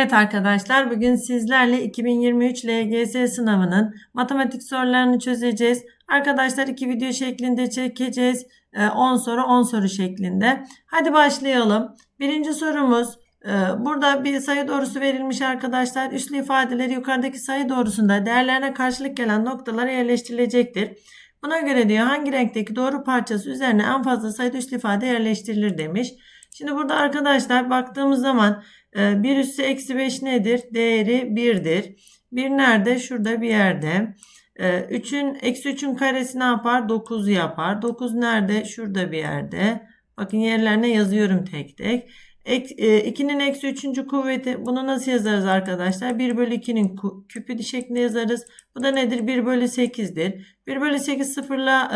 Evet arkadaşlar bugün sizlerle 2023 LGS sınavının matematik sorularını çözeceğiz. Arkadaşlar iki video şeklinde çekeceğiz. Ee, 10 soru 10 soru şeklinde. Hadi başlayalım. Birinci sorumuz e, burada bir sayı doğrusu verilmiş arkadaşlar. Üslü ifadeleri yukarıdaki sayı doğrusunda değerlerine karşılık gelen noktalara yerleştirilecektir. Buna göre diyor hangi renkteki doğru parçası üzerine en fazla sayıda üslü ifade yerleştirilir demiş. Şimdi burada arkadaşlar baktığımız zaman 1 üssü eksi 5 nedir? Değeri 1'dir. 1 nerede? Şurada bir yerde. 3'ün eksi 3'ün karesi ne yapar? 9 yapar. 9 nerede? Şurada bir yerde. Bakın yerlerine yazıyorum tek tek. 2'nin eksi 3. kuvveti bunu nasıl yazarız arkadaşlar? 1 bölü 2'nin küpü şeklinde yazarız. Bu da nedir? 1 bölü 8'dir. 1 bölü 8 sıfırla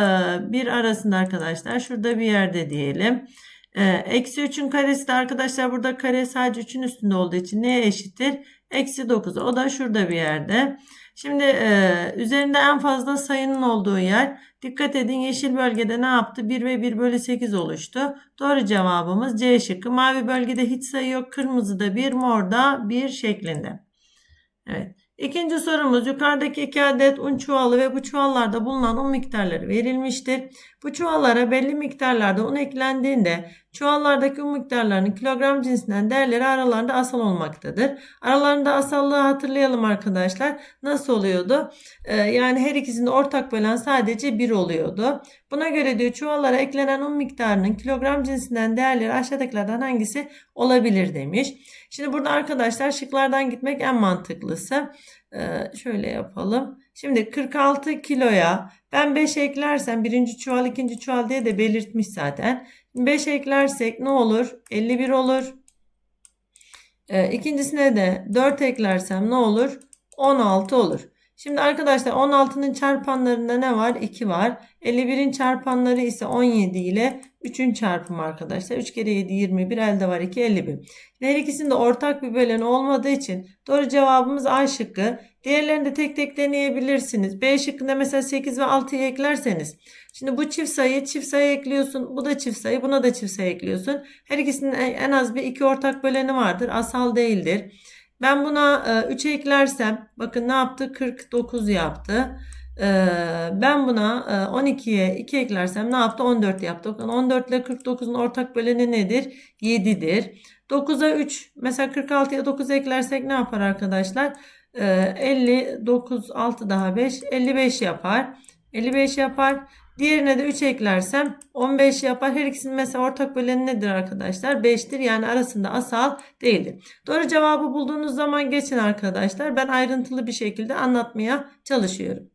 1 arasında arkadaşlar. Şurada bir yerde diyelim. Eksi 3'ün karesi de arkadaşlar burada kare sadece 3'ün üstünde olduğu için neye eşittir? Eksi 9. O da şurada bir yerde. Şimdi e, üzerinde en fazla sayının olduğu yer. Dikkat edin yeşil bölgede ne yaptı? 1 ve 1 bölü 8 oluştu. Doğru cevabımız C şıkkı. Mavi bölgede hiç sayı yok. Kırmızıda 1, morda 1 şeklinde. Evet. İkinci sorumuz yukarıdaki iki adet un çuvalı ve bu çuvallarda bulunan un miktarları verilmiştir. Bu çuvallara belli miktarlarda un eklendiğinde çuvallardaki un miktarlarının kilogram cinsinden değerleri aralarında asal olmaktadır. Aralarında asallığı hatırlayalım arkadaşlar. Nasıl oluyordu? Ee, yani her ikisinde ortak bölen sadece 1 oluyordu. Buna göre diyor çuvallara eklenen un miktarının kilogram cinsinden değerleri aşağıdakilerden hangisi olabilir demiş. Şimdi burada arkadaşlar şıklardan gitmek en mantıklısı. Ee, şöyle yapalım. Şimdi 46 kiloya ben 5 eklersem birinci çuval ikinci çuval diye de belirtmiş zaten. 5 eklersek ne olur? 51 olur. Ee, ikincisine de 4 eklersem ne olur? 16 olur. Şimdi arkadaşlar 16'nın çarpanlarında ne var? 2 var. 51'in çarpanları ise 17 ile 3'ün çarpımı arkadaşlar. 3 kere 7 21 elde var 2 51. Her ikisinde ortak bir bölen olmadığı için doğru cevabımız A şıkkı. Diğerlerini de tek tek deneyebilirsiniz. B şıkkında mesela 8 ve 6'yı eklerseniz. Şimdi bu çift sayı çift sayı ekliyorsun. Bu da çift sayı buna da çift sayı ekliyorsun. Her ikisinin en az bir iki ortak böleni vardır. Asal değildir. Ben buna 3 e, eklersem bakın ne yaptı? 49 yaptı. E, ben buna 12'ye 2 eklersem ne yaptı? 14 yaptı. Bakın 14 ile 49'un ortak böleni nedir? 7'dir. 9'a 3 mesela 46'ya 9 eklersek ne yapar arkadaşlar? 59 e, 6 daha 5 55 yapar. 55 yapar. Diğerine de 3 eklersem 15 yapar. Her ikisinin mesela ortak böleni nedir arkadaşlar? 5'tir. Yani arasında asal değildir. Doğru cevabı bulduğunuz zaman geçin arkadaşlar. Ben ayrıntılı bir şekilde anlatmaya çalışıyorum.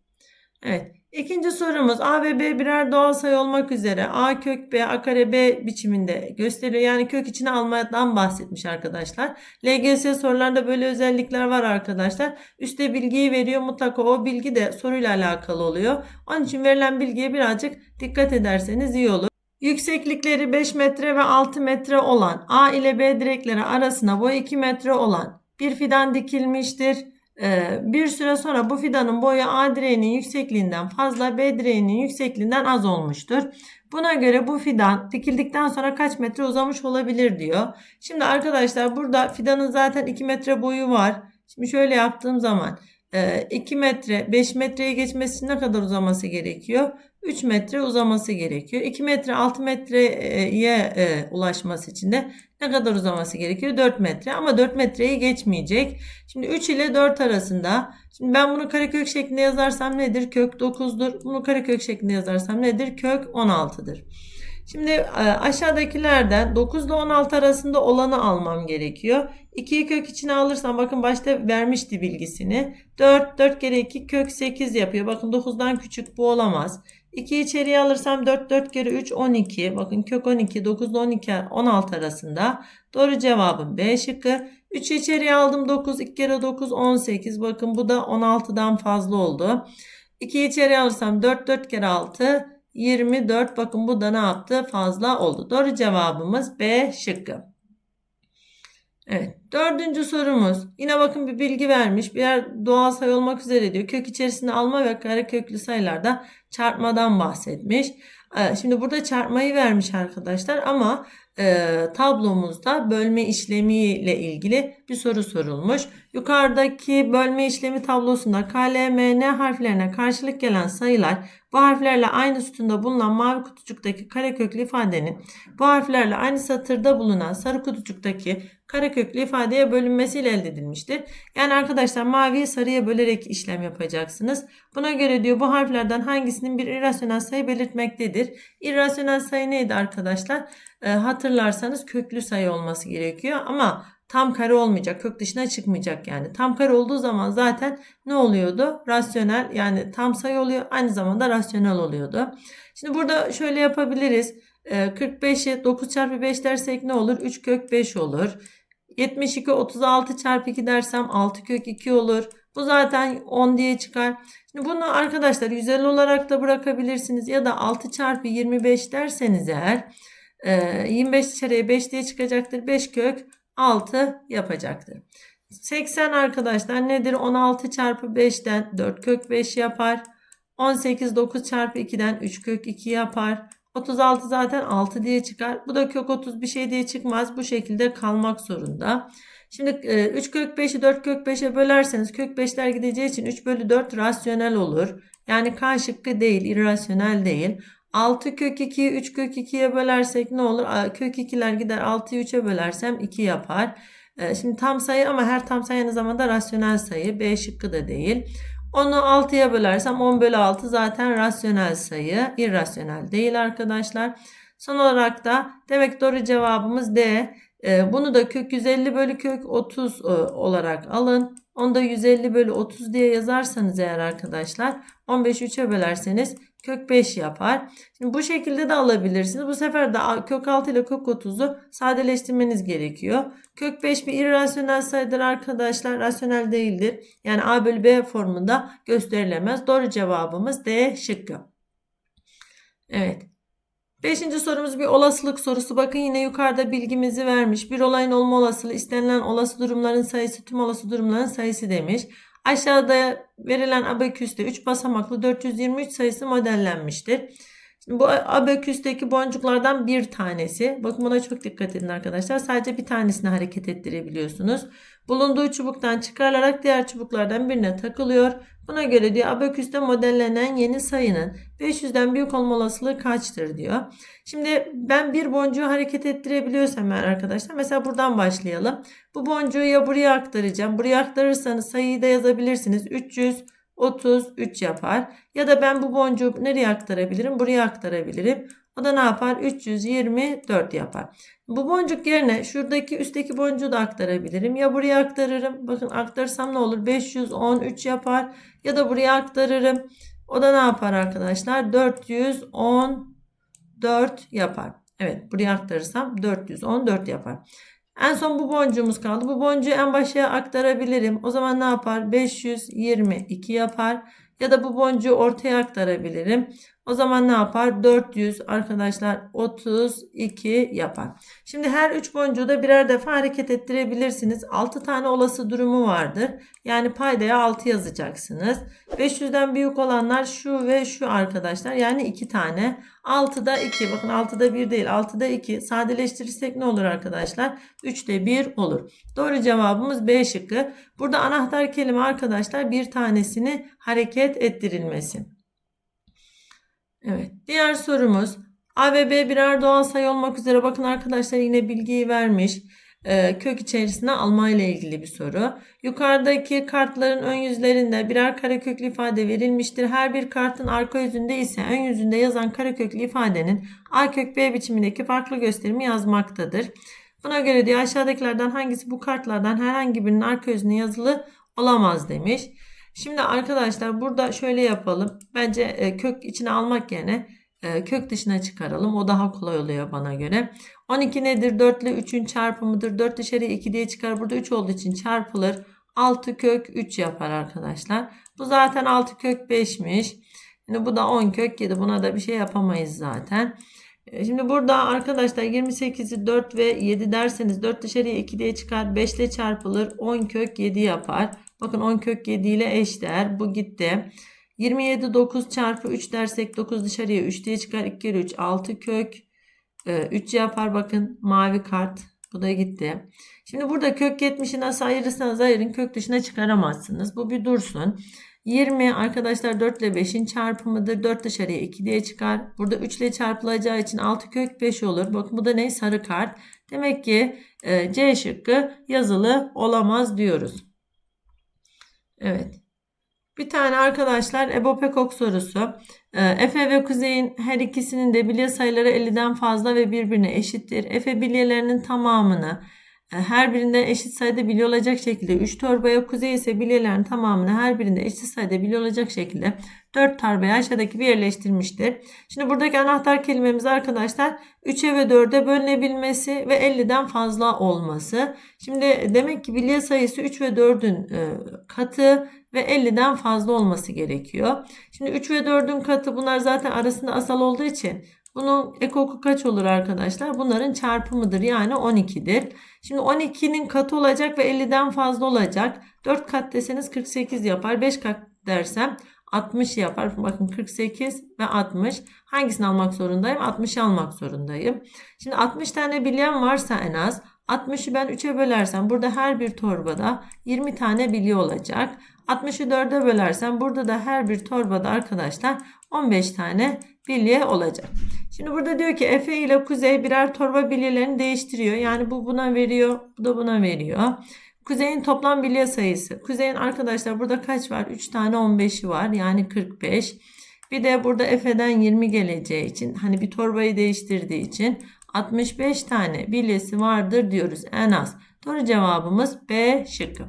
Evet. İkinci sorumuz A ve B birer doğal sayı olmak üzere A kök B A kare B biçiminde gösteriyor. Yani kök içine almadan bahsetmiş arkadaşlar. LGS sorularında böyle özellikler var arkadaşlar. Üste bilgiyi veriyor mutlaka o bilgi de soruyla alakalı oluyor. Onun için verilen bilgiye birazcık dikkat ederseniz iyi olur. Yükseklikleri 5 metre ve 6 metre olan A ile B direkleri arasına boy 2 metre olan bir fidan dikilmiştir. Ee, bir süre sonra bu fidanın boyu A direğinin yüksekliğinden fazla B direğinin yüksekliğinden az olmuştur. Buna göre bu fidan dikildikten sonra kaç metre uzamış olabilir diyor. Şimdi arkadaşlar burada fidanın zaten 2 metre boyu var. Şimdi şöyle yaptığım zaman 2 e, metre 5 metreye geçmesi ne kadar uzaması gerekiyor? 3 metre uzaması gerekiyor. 2 metre 6 metreye e, ulaşması için de ne kadar uzaması gerekiyor? 4 metre ama 4 metreyi geçmeyecek. Şimdi 3 ile 4 arasında. Şimdi ben bunu karekök şeklinde yazarsam nedir? Kök 9'dur. Bunu karekök şeklinde yazarsam nedir? Kök 16'dır. Şimdi e, aşağıdakilerden 9 ile 16 arasında olanı almam gerekiyor. 2'yi kök içine alırsam bakın başta vermişti bilgisini. 4, 4 kere 2 kök 8 yapıyor. Bakın 9'dan küçük bu olamaz. 2 içeriye alırsam 4 4 kere 3 12. Bakın kök 12 9 ile 12 16 arasında. Doğru cevabım B şıkkı. 3 içeriye aldım 9 2 kere 9 18. Bakın bu da 16'dan fazla oldu. 2 içeriye alırsam 4 4 kere 6 24. Bakın bu da ne yaptı? Fazla oldu. Doğru cevabımız B şıkkı. Evet. Dördüncü sorumuz. Yine bakın bir bilgi vermiş. Birer doğal sayı olmak üzere diyor. Kök içerisinde alma ve kare köklü sayılarda çarpmadan bahsetmiş. Ee, şimdi burada çarpmayı vermiş arkadaşlar ama e, tablomuzda bölme işlemiyle ilgili bir soru sorulmuş. Yukarıdaki bölme işlemi tablosunda K, L, M, N harflerine karşılık gelen sayılar bu harflerle aynı sütunda bulunan mavi kutucuktaki kareköklü ifadenin bu harflerle aynı satırda bulunan sarı kutucuktaki kareköklü ifadeye bölünmesiyle elde edilmiştir. Yani arkadaşlar maviyi sarıya bölerek işlem yapacaksınız. Buna göre diyor bu harflerden hangisinin bir irrasyonel sayı belirtmektedir. İrrasyonel sayı neydi arkadaşlar? Ee, hatırlarsanız köklü sayı olması gerekiyor ama tam kare olmayacak. Kök dışına çıkmayacak yani. Tam kare olduğu zaman zaten ne oluyordu? Rasyonel yani tam sayı oluyor. Aynı zamanda rasyonel oluyordu. Şimdi burada şöyle yapabiliriz. Ee, 45'i 9 çarpı 5 dersek ne olur? 3 kök 5 olur. 72 36 çarpı 2 dersem 6 kök 2 olur. Bu zaten 10 diye çıkar. Şimdi bunu arkadaşlar 150 olarak da bırakabilirsiniz. Ya da 6 çarpı 25 derseniz eğer 25 içeriye 5 diye çıkacaktır. 5 kök 6 yapacaktır. 80 arkadaşlar nedir? 16 çarpı 5'ten 4 kök 5 yapar. 18 9 çarpı 2'den 3 kök 2 yapar. 36 zaten 6 diye çıkar. Bu da kök 30 bir şey diye çıkmaz. Bu şekilde kalmak zorunda. Şimdi 3 kök 5'i 4 kök 5'e bölerseniz kök 5'ler gideceği için 3 bölü 4 rasyonel olur. Yani K şıkkı değil, irrasyonel değil. 6 kök 2'yi 3 kök 2'ye bölersek ne olur? Kök 2'ler gider 6'yı 3'e bölersem 2 yapar. Şimdi tam sayı ama her tam sayı aynı zamanda rasyonel sayı. B şıkkı da değil. Onu 6'ya bölersem 10 bölü 6 zaten rasyonel sayı. irrasyonel değil arkadaşlar. Son olarak da demek doğru cevabımız D. Bunu da kök 150 bölü kök 30 olarak alın. Onu da 150 bölü 30 diye yazarsanız eğer arkadaşlar 15'i 3'e bölerseniz kök 5 yapar. Şimdi bu şekilde de alabilirsiniz. Bu sefer de kök 6 ile kök 30'u sadeleştirmeniz gerekiyor. Kök 5 bir irrasyonel sayıdır arkadaşlar. Rasyonel değildir. Yani a bölü b formunda gösterilemez. Doğru cevabımız D şıkkı. Evet. Beşinci sorumuz bir olasılık sorusu. Bakın yine yukarıda bilgimizi vermiş. Bir olayın olma olasılığı istenilen olası durumların sayısı tüm olası durumların sayısı demiş. Aşağıda verilen abaküste 3 basamaklı 423 sayısı modellenmiştir. Bu abaküsteki boncuklardan bir tanesi. Bakın buna çok dikkat edin arkadaşlar. Sadece bir tanesini hareket ettirebiliyorsunuz. Bulunduğu çubuktan çıkarılarak diğer çubuklardan birine takılıyor. Buna göre diyor abaküste modellenen yeni sayının 500'den büyük olma olasılığı kaçtır diyor. Şimdi ben bir boncuğu hareket ettirebiliyorsam eğer arkadaşlar mesela buradan başlayalım. Bu boncuğu ya buraya aktaracağım. Buraya aktarırsanız sayıyı da yazabilirsiniz. 333 yapar. Ya da ben bu boncuğu nereye aktarabilirim? Buraya aktarabilirim. O da ne yapar? 324 yapar. Bu boncuk yerine şuradaki üstteki boncuğu da aktarabilirim. Ya buraya aktarırım. Bakın aktarırsam ne olur? 513 yapar. Ya da buraya aktarırım. O da ne yapar arkadaşlar? 414 yapar. Evet buraya aktarırsam 414 yapar. En son bu boncuğumuz kaldı. Bu boncuğu en başa aktarabilirim. O zaman ne yapar? 522 yapar. Ya da bu boncuğu ortaya aktarabilirim. O zaman ne yapar? 400 arkadaşlar 32 yapar. Şimdi her 3 boncuğu da birer defa hareket ettirebilirsiniz. 6 tane olası durumu vardır. Yani paydaya 6 yazacaksınız. 500'den büyük olanlar şu ve şu arkadaşlar. Yani 2 tane. 6'da 2. Bakın 6'da 1 değil. 6'da 2. Sadeleştirirsek ne olur arkadaşlar? 3'te 1 olur. Doğru cevabımız B şıkkı. Burada anahtar kelime arkadaşlar bir tanesini hareket ettirilmesi. Evet. Diğer sorumuz A ve B birer doğal sayı olmak üzere bakın arkadaşlar yine bilgiyi vermiş. Ee, kök içerisine alma ile ilgili bir soru. Yukarıdaki kartların ön yüzlerinde birer kareköklü ifade verilmiştir. Her bir kartın arka yüzünde ise ön yüzünde yazan kareköklü ifadenin A kök B biçimindeki farklı gösterimi yazmaktadır. Buna göre diyor aşağıdakilerden hangisi bu kartlardan herhangi birinin arka yüzünde yazılı olamaz demiş. Şimdi arkadaşlar burada şöyle yapalım. Bence e, kök içine almak yerine e, kök dışına çıkaralım. O daha kolay oluyor bana göre. 12 nedir? 4 ile 3'ün çarpımıdır. 4 dışarıya 2 diye çıkar. Burada 3 olduğu için çarpılır. 6 kök 3 yapar arkadaşlar. Bu zaten 6 kök 5'miş. Şimdi bu da 10 kök 7. Buna da bir şey yapamayız zaten. E, şimdi burada arkadaşlar 28'i 4 ve 7 derseniz 4 dışarıya 2 diye çıkar. 5 ile çarpılır. 10 kök 7 yapar. Bakın 10 kök 7 ile eşdeğer. Bu gitti. 27 9 çarpı 3 dersek 9 dışarıya 3 diye çıkar. 2 kere 3 6 kök 3 yapar. Bakın mavi kart Bu da gitti. Şimdi burada kök 70'i nasıl ayırırsanız ayırın kök dışına çıkaramazsınız. Bu bir dursun. 20 arkadaşlar 4 ile 5'in çarpımıdır. 4 dışarıya 2 diye çıkar. Burada 3 ile çarpılacağı için 6 kök 5 olur. Bakın bu da ne? Sarı kart. Demek ki e, C şıkkı yazılı olamaz diyoruz. Evet. Bir tane arkadaşlar Ebo Pekok sorusu. E, Efe ve Kuzey'in her ikisinin de bilye sayıları 50'den fazla ve birbirine eşittir. Efe bilyelerinin tamamını her birinde eşit sayıda bilye olacak şekilde 3 torbaya, Kuzey ise bilyelerin tamamını her birinde eşit sayıda bilye olacak şekilde 4 torbaya aşağıdaki bir yerleştirmiştir. Şimdi buradaki anahtar kelimemiz arkadaşlar 3'e ve 4'e bölünebilmesi ve 50'den fazla olması. Şimdi demek ki bilye sayısı 3 ve 4'ün e, katı ve 50'den fazla olması gerekiyor. Şimdi 3 ve 4'ün katı bunlar zaten arasında asal olduğu için bunun ekoku kaç olur arkadaşlar? Bunların çarpımıdır yani 12'dir. Şimdi 12'nin katı olacak ve 50'den fazla olacak. 4 kat deseniz 48 yapar. 5 kat dersem 60 yapar. Bakın 48 ve 60. Hangisini almak zorundayım? 60'ı almak zorundayım. Şimdi 60 tane bilyem varsa en az 60'ı ben 3'e bölersem burada her bir torbada 20 tane bilye olacak. 60'ı 4'e bölersem burada da her bir torbada arkadaşlar 15 tane bilye olacak. Şimdi burada diyor ki Efe ile Kuzey birer torba bilyelerini değiştiriyor. Yani bu buna veriyor, bu da buna veriyor. Kuzey'in toplam bilye sayısı. Kuzey'in arkadaşlar burada kaç var? 3 tane 15'i var. Yani 45. Bir de burada Efe'den 20 geleceği için hani bir torbayı değiştirdiği için 65 tane bilyesi vardır diyoruz en az. Doğru cevabımız B şıkkı.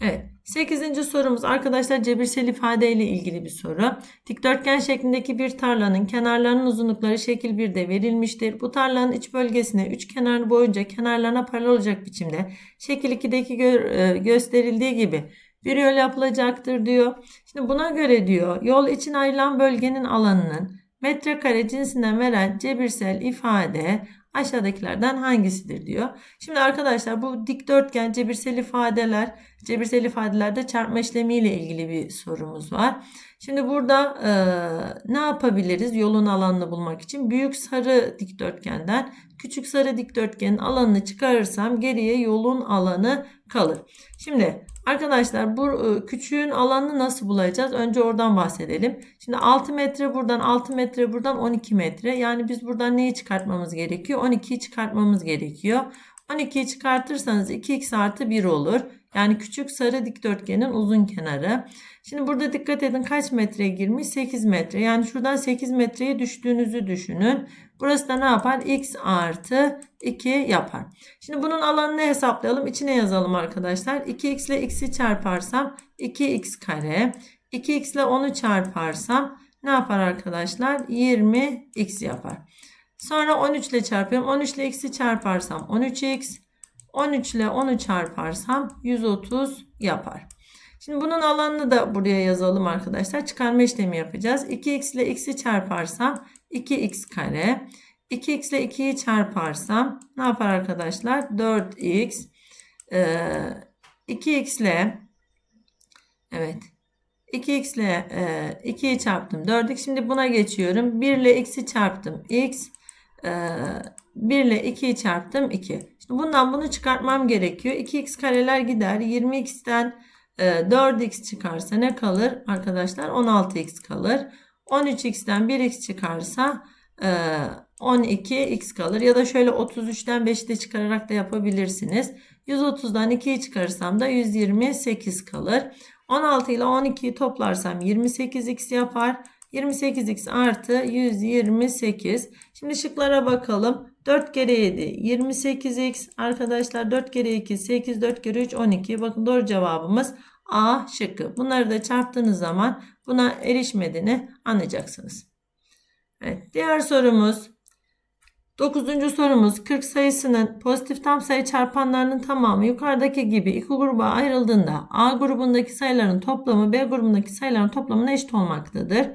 Evet. 8. sorumuz arkadaşlar cebirsel ifade ile ilgili bir soru. Dikdörtgen şeklindeki bir tarlanın kenarlarının uzunlukları şekil 1'de verilmiştir. Bu tarlanın iç bölgesine 3 kenarı boyunca kenarlarına paralel olacak biçimde şekil 2'deki gö e, gösterildiği gibi bir yol yapılacaktır diyor. Şimdi buna göre diyor yol için ayrılan bölgenin alanının metrekare cinsinden veren cebirsel ifade aşağıdakilerden hangisidir diyor. Şimdi arkadaşlar bu dikdörtgen cebirsel ifadeler, cebirsel ifadelerde çarpma işlemiyle ilgili bir sorumuz var. Şimdi burada e, ne yapabiliriz yolun alanını bulmak için? Büyük sarı dikdörtgenden küçük sarı dikdörtgenin alanını çıkarırsam geriye yolun alanı kalır. Şimdi arkadaşlar bu küçüğün alanını nasıl bulacağız? Önce oradan bahsedelim. Şimdi 6 metre buradan 6 metre buradan 12 metre. Yani biz buradan neyi çıkartmamız gerekiyor? 12'yi çıkartmamız gerekiyor. 12'yi çıkartırsanız 2x artı 1 olur. Yani küçük sarı dikdörtgenin uzun kenarı. Şimdi burada dikkat edin kaç metreye girmiş? 8 metre. Yani şuradan 8 metreye düştüğünüzü düşünün. Burası da ne yapar? X artı 2 yapar. Şimdi bunun alanını hesaplayalım. İçine yazalım arkadaşlar. 2x ile x'i çarparsam 2x kare. 2x ile 10'u çarparsam ne yapar arkadaşlar? 20x yapar. Sonra 13 ile çarpıyorum. 13 ile x'i çarparsam 13x. 13 ile 10'u çarparsam 130 yapar. Şimdi bunun alanını da buraya yazalım arkadaşlar. Çıkarma işlemi yapacağız. 2x ile x'i çarparsam 2x kare. 2x ile 2'yi çarparsam ne yapar arkadaşlar? 4x. Ee, 2x ile evet 2x ile e, 2'yi çarptım 4x. Şimdi buna geçiyorum. 1 ile x'i çarptım x. E, 1 ile 2'yi çarptım 2. Şimdi bundan bunu çıkartmam gerekiyor. 2x kareler gider. 20x'ten 4x çıkarsa ne kalır arkadaşlar? 16x kalır. 13x'ten 1x çıkarsa 12x kalır. Ya da şöyle 33'ten 5'i de çıkararak da yapabilirsiniz. 130'dan 2'yi çıkarırsam da 128 kalır. 16 ile 12'yi toplarsam 28x yapar. 28x artı 128. Şimdi şıklara bakalım. 4 kere 7 28x arkadaşlar 4 kere 2 8 4 kere 3 12 bakın doğru cevabımız A şıkkı. Bunları da çarptığınız zaman buna erişmediğini anlayacaksınız. Evet, diğer sorumuz 9. sorumuz 40 sayısının pozitif tam sayı çarpanlarının tamamı yukarıdaki gibi iki gruba ayrıldığında A grubundaki sayıların toplamı B grubundaki sayıların toplamına eşit olmaktadır.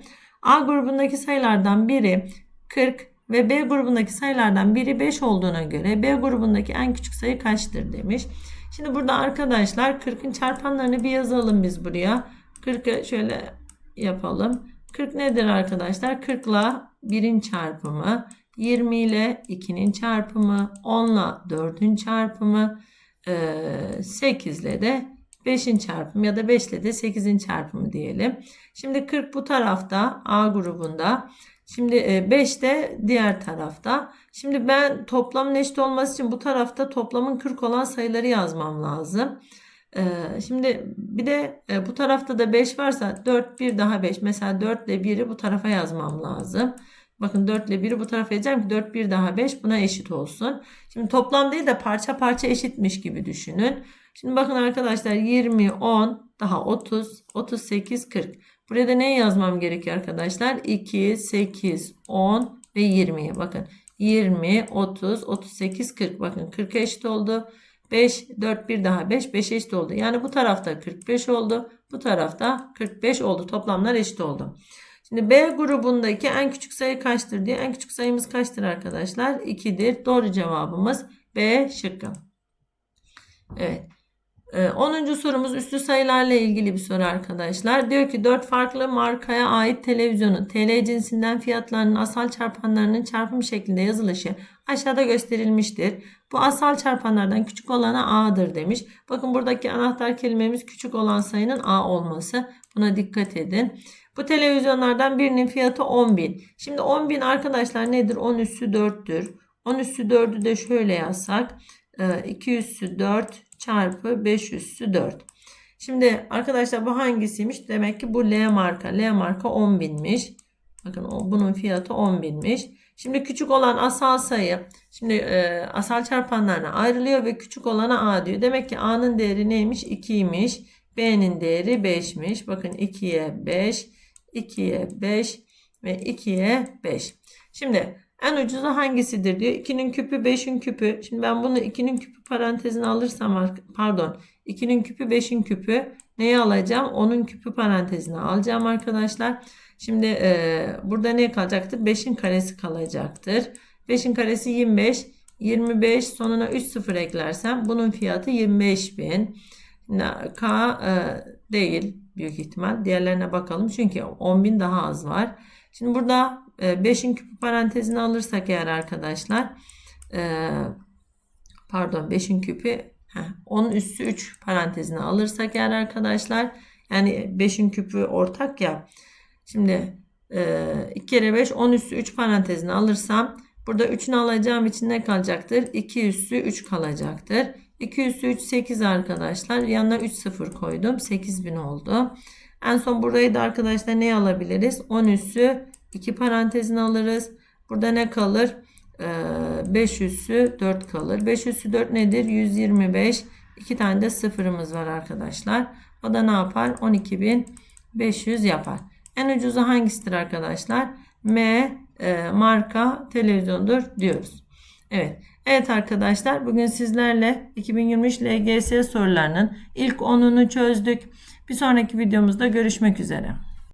A grubundaki sayılardan biri 40 ve B grubundaki sayılardan biri 5 olduğuna göre B grubundaki en küçük sayı kaçtır demiş. Şimdi burada arkadaşlar 40'ın çarpanlarını bir yazalım biz buraya. 40'ı şöyle yapalım. 40 nedir arkadaşlar? 40 ile 1'in çarpımı. 20 ile 2'nin çarpımı, 10 ile 4'ün çarpımı, e, 8 ile de 5'in çarpımı ya da 5 ile de 8'in çarpımı diyelim. Şimdi 40 bu tarafta A grubunda. Şimdi 5 de diğer tarafta. Şimdi ben toplamın eşit olması için bu tarafta toplamın 40 olan sayıları yazmam lazım. Ee, Şimdi bir de e, bu tarafta da 5 varsa 4 1 daha 5. Mesela 4 ile 1'i bu tarafa yazmam lazım. Bakın 4 ile 1'i bu tarafa yazacağım ki 4 1 daha 5 buna eşit olsun. Şimdi toplam değil de parça parça eşitmiş gibi düşünün. Şimdi bakın arkadaşlar 20 10 daha 30 38 40. Buraya da ne yazmam gerekiyor arkadaşlar? 2 8 10 ve 20'ye bakın. 20 30 38 40 bakın 40'a eşit oldu. 5, 4, 1 daha 5, 5 eşit oldu. Yani bu tarafta 45 oldu. Bu tarafta 45 oldu. Toplamlar eşit oldu. Şimdi B grubundaki en küçük sayı kaçtır diye. En küçük sayımız kaçtır arkadaşlar? 2'dir. Doğru cevabımız B şıkkı. Evet. 10. sorumuz üslü sayılarla ilgili bir soru arkadaşlar. Diyor ki 4 farklı markaya ait televizyonun TL cinsinden fiyatlarının asal çarpanlarının çarpım şeklinde yazılışı aşağıda gösterilmiştir. Bu asal çarpanlardan küçük olana A'dır demiş. Bakın buradaki anahtar kelimemiz küçük olan sayının A olması. Buna dikkat edin. Bu televizyonlardan birinin fiyatı 10.000. Şimdi 10.000 arkadaşlar nedir? 10 üssü 4'tür. 10 üssü 4'ü de şöyle yazsak. 2 üssü 4 çarpı 5 üssü 4. Şimdi arkadaşlar bu hangisiymiş? Demek ki bu L marka. L marka 10.000'miş. Bakın o, bunun fiyatı 10.000'miş. Şimdi küçük olan asal sayı. Şimdi e, asal çarpanlarına ayrılıyor ve küçük olana A diyor. Demek ki A'nın değeri neymiş? 2'ymiş. B'nin değeri 5'miş. Bakın 2'ye 5, 2'ye 5 ve 2'ye 5. Şimdi en ucuzu hangisidir diyor. 2'nin küpü 5'in küpü. Şimdi ben bunu 2'nin küpü parantezine alırsam pardon 2'nin küpü 5'in küpü neyi alacağım? 10'un küpü parantezine alacağım arkadaşlar. Şimdi e, burada ne kalacaktır? 5'in karesi kalacaktır. 5'in karesi 25. 25 sonuna 3 sıfır eklersem bunun fiyatı 25.000. K e, değil büyük ihtimal. Diğerlerine bakalım. Çünkü 10.000 daha az var. Şimdi burada 5'in e, küpü parantezine alırsak eğer arkadaşlar e, pardon 5'in küpü 10 üssü 3 parantezine alırsak eğer arkadaşlar yani 5'in küpü ortak ya şimdi 2 kere 5 10 üssü 3 parantezine alırsam burada 3'ünü alacağım için ne kalacaktır? 2 üssü 3 kalacaktır. 2 üssü 3 8 arkadaşlar. Yanına 3 sıfır koydum. 8000 oldu. En son burayı da arkadaşlar ne alabiliriz? 10 üssü 2 parantezine alırız. Burada ne kalır? Ee, 5 üssü 4 kalır. 5 üssü 4 nedir? 125. 2 tane de sıfırımız var arkadaşlar. O da ne yapar? 12.500 yapar. En ucuzu hangisidir arkadaşlar? M e, marka televizyondur diyoruz. Evet. Evet arkadaşlar bugün sizlerle 2023 LGS sorularının ilk 10'unu çözdük. Bir sonraki videomuzda görüşmek üzere.